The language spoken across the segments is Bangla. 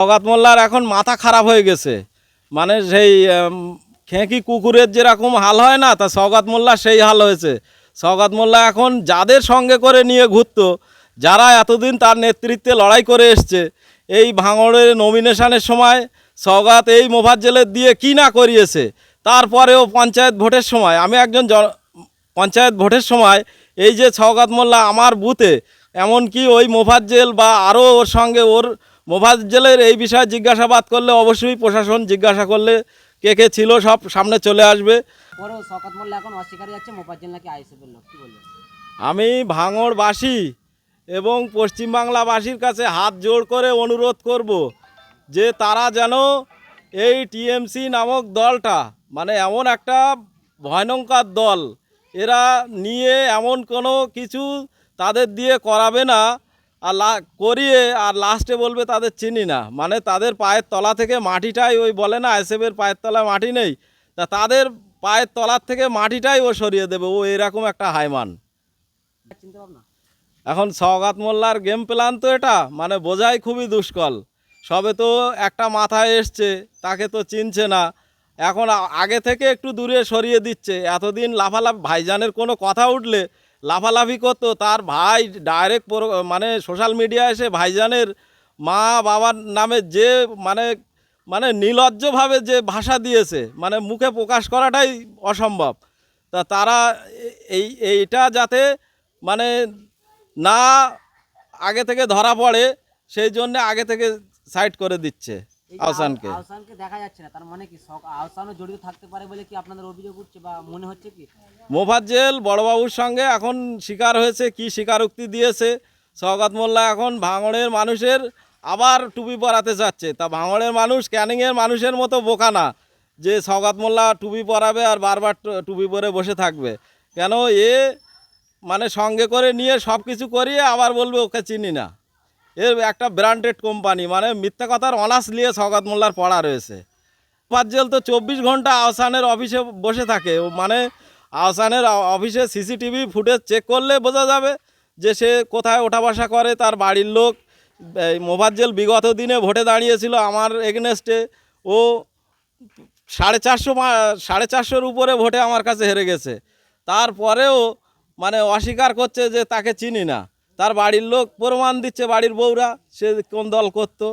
সগাত মোল্লার এখন মাথা খারাপ হয়ে গেছে। মানে সেই খেঁকি কুকুরের যেরকম হাল হয় না, তা সগাত মোল্লা সেই হাল হয়েছে। সগাত মোল্লা এখন যাদের সঙ্গে করে নিয়ে ঘুরত, যারা এতদিন তার নেতৃত্বে লড়াই করে এসছে, এই ভাঙড়ের নমিনেশনের সময় সগাত এই মোফাজ্জেলের দিয়ে কি না করিয়েছে, তারপরেও পঞ্চায়েত ভোটের সময়, আমি একজন জন, পঞ্চায়েত ভোটের সময় এই যে সওগাত মোল্লা আমার বুথে, এমনকি ওই মোফাজ্জেল বা আরও ওর সঙ্গে ওর মোফাজ্জেলের এই বিষয়ে জিজ্ঞাসাবাদ করলে অবশ্যই প্রশাসন জিজ্ঞাসা করলে কে কে ছিল সব সামনে চলে আসবে। এখন অস্বীকারই যাচ্ছে মোপাজ্জেল নাকি লোক কি বলবেন? আমি ভাঙড়বাসী এবং পশ্চিমবাংলাবাসীর কাছে হাত জোড় করে অনুরোধ করব যে তারা যেন এই টিএমসি নামক দলটা মানে এমন একটা ভয়ঙ্কর দল এরা নিয়ে এমন কোনো কিছু তাদের দিয়ে করাবে না। আর লা, করিয়ে আর লাস্টে বলবে তাদের চিনি না। মানে তাদের পায়ের তলা থেকে মাটিটাই ওই বলে না এসএফের পায়ের তলায় মাটি নেই। তা তাদের পায়ের তলার থেকে মাটিটাই ও সরিয়ে দেবে। ও এরকম একটা হাইমান। এখন সওগাত মোল্লার গেম প্ল্যান তো এটা। মানে বোঝাই খুবই দুষ্কল সবে তো একটা মাথায় এসছে, তাকে তো চিনছে না। এখন আগে থেকে একটু দূরে সরিয়ে দিচ্ছে। এতদিন লাফালাফ ভাইজানের কোনো কথা উঠলে লাফালাফি করতো। তার ভাই ডাইরেক্ট মানে সোশ্যাল মিডিয়া এসে ভাইজানের মা বাবার নামে যে মানে মানে নির্লজ্জভাবে যে ভাষা দিয়েছে মানে মুখে প্রকাশ করাটাই অসম্ভব। তা তারা এই, এইটা যাতে মানে না আগে থেকে ধরা পড়ে, সেই জন্য আগে থেকে সাইড করে দিচ্ছে। আহসানকে। আহসানকে দেখা যাচ্ছে না তার মানে কি আহসানও জড়িত থাকতে পারে বলে কি আপনাদের অভিযোগ উঠছে বা মনে হচ্ছে কি? মোফাজ্জেল বড়বাবুর সঙ্গে এখন শিকার হয়েছে কি স্বীকারোক্তি দিয়েছে? সওগাত মোল্লা এখন ভাঙড়ের মানুষের আবার টুপি পরাতে চাচ্ছে তা ভাঙড়ের মানুষ ক্যানিংয়ের মানুষের মতো বোকা না যে সওগাত মোল্লা টুপি পরাবে আর বারবার টুপি পরে বসে থাকবে। কেন এ মানে সঙ্গে করে নিয়ে সব কিছু করিয়ে আবার বলবে ওকে চিনি না। এর একটা ব্র্যান্ডেড কোম্পানি মানে মিথ্যা কথার অনার্স নিয়ে সওগাত মোল্লার পড়া রয়েছে। পাজ্জেল তো চব্বিশ ঘণ্টা আহসানের অফিসে বসে থাকে মানে আহসানের অফিসে সিসিটিভি ফুটেজ চেক করলে বোঝা যাবে যে সে কোথায় ওঠা বসা করে, তার বাড়ির লোক, এই মোফাজ্জেল বিগত দিনে ভোটে দাঁড়িয়েছিল আমার এগনেস্টে ও সাড়ে চারশো সাড়ে চারশোর উপরে ভোটে আমার কাছে হেরে গেছে। তারপরেও মানে অস্বীকার করছে যে তাকে চিনি না। তার বাড়ির লোক প্রমাণ দিচ্ছে বাড়ির বউরা সে কোন দল করতো।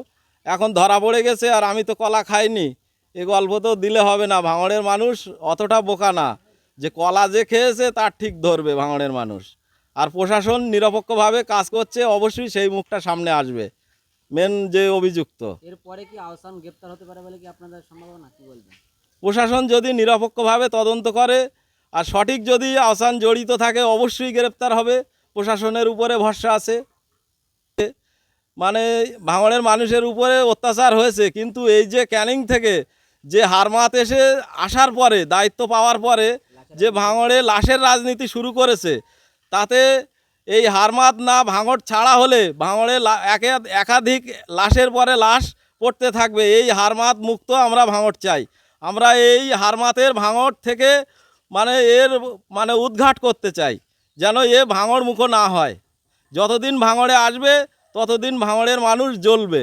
এখন ধরা পড়ে গেছে আর আমি তো কলা খাইনি। এ গল্প তো দিলে হবে না ভাঙড়ের মানুষ অতটা বোকা না। যে কলা যে খেয়েছে তার ঠিক ধরবে ভাঙড়ের মানুষ। আর প্রশাসন নিরপেক্ষভাবে কাজ করছে অবশ্যই সেই মুখটা সামনে আসবে। মেন যে অভিযুক্ত। এরপরে কি আহসান গ্রেপ্তার হতে পারে বলে কি আপনাদের সম্ভাবনা? কি বলবেন? প্রশাসন যদি নিরপেক্ষভাবে তদন্ত করে আর সঠিক যদি আসান জড়িত থাকে অবশ্যই গ্রেপ্তার হবে। প্রশাসনের উপরে ভরসা আছে। মানে ভাঙড়ের মানুষের উপরে অত্যাচার হয়েছে, কিন্তু এই যে ক্যানিং থেকে যে হারমাত এসে আসার পরে, দায়িত্ব পাওয়ার পরে যে ভাঙড়ে লাশের রাজনীতি শুরু করেছে, তাতে এই হারমাত না ভাঙড় ছাড়া হলে ভাঙড়ে একাধিক লাশের পরে লাশ পড়তে থাকবে, এই হারমাত মুক্ত আমরা ভাঙড় চাই। আমরা এই হারমাতের ভাঙড় থেকে মানে এর মানে উদ্ঘাট করতে চাই। যেন এ ভাঙড় মুখো না হয়। যতদিন ভাঙড়ে আসবে ততদিন ভাঙড়ের মানুষ জ্বলবে।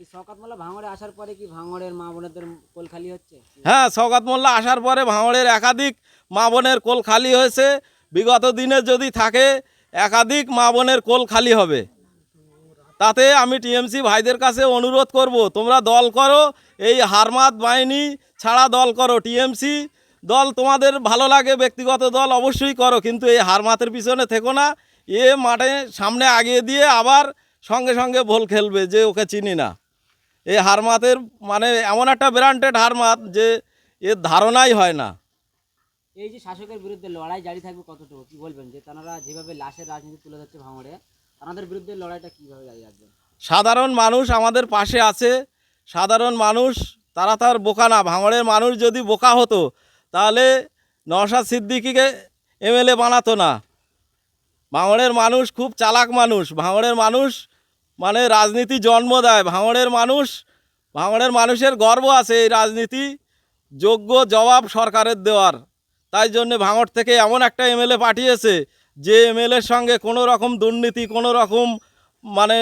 এই শওকত মোল্লা ভাঙড়ে আসার পরে কি ভাঙড়ের মা বোনেদের কোল খালি হচ্ছে? হ্যাঁ সৌগাত মোল্লা আসার পরে ভাঙড়ের একাধিক মা বোনের কোল খালি হয়েছে। বিগত দিনে যদি থাকে একাধিক মা বোনের কোল খালি হবে। তাতে আমি টিএমসি ভাইদের কাছে অনুরোধ করব তোমরা দল করো এই হারমাত বাহিনী ছাড়া দল করো। টিএমসি দল তোমাদের ভালো লাগে ব্যক্তিগত দল অবশ্যই করো কিন্তু এই হারমাতের পিছনে থেকো না। এ মাঠে সামনে আগিয়ে দিয়ে আবার সঙ্গে সঙ্গে ভোল খেলবে যে ওকে চিনি না। এই হারমাতের মানে এমন একটা ব্র্যান্ডেড হারমাত যে এর ধারণাই হয় না। এই যে শাসকের বিরুদ্ধে লড়াই জারি থাকবে কতটুকু কি বলবেন? যে তারা যেভাবে লাশের রাজনীতি তুলে ধরছে ভাঙড়ে তাদের বিরুদ্ধে লড়াইটা কীভাবে জারি রাখবেন সাধারণ মানুষ আমাদের পাশে আছে। সাধারণ মানুষ তারা তার বোকা না। ভাঙড়ের মানুষ যদি বোকা হতো তাহলে নওশাদ সিদ্দিকিকে এমএলএ বানাতো না। ভাঙড়ের মানুষ খুব চালাক মানুষ। ভাঙড়ের মানুষ মানে রাজনীতি জন্ম দেয়। ভাঙড়ের মানুষ, ভাঙড়ের মানুষের গর্ব আছে এই রাজনীতি। যোগ্য জবাব সরকারের দেওয়ার। তাই জন্য ভাঙড় থেকে এমন একটা এমএলএ পাঠিয়েছে, যে এমএলএর সঙ্গে কোনো রকম দুর্নীতি, কোনো রকম মানে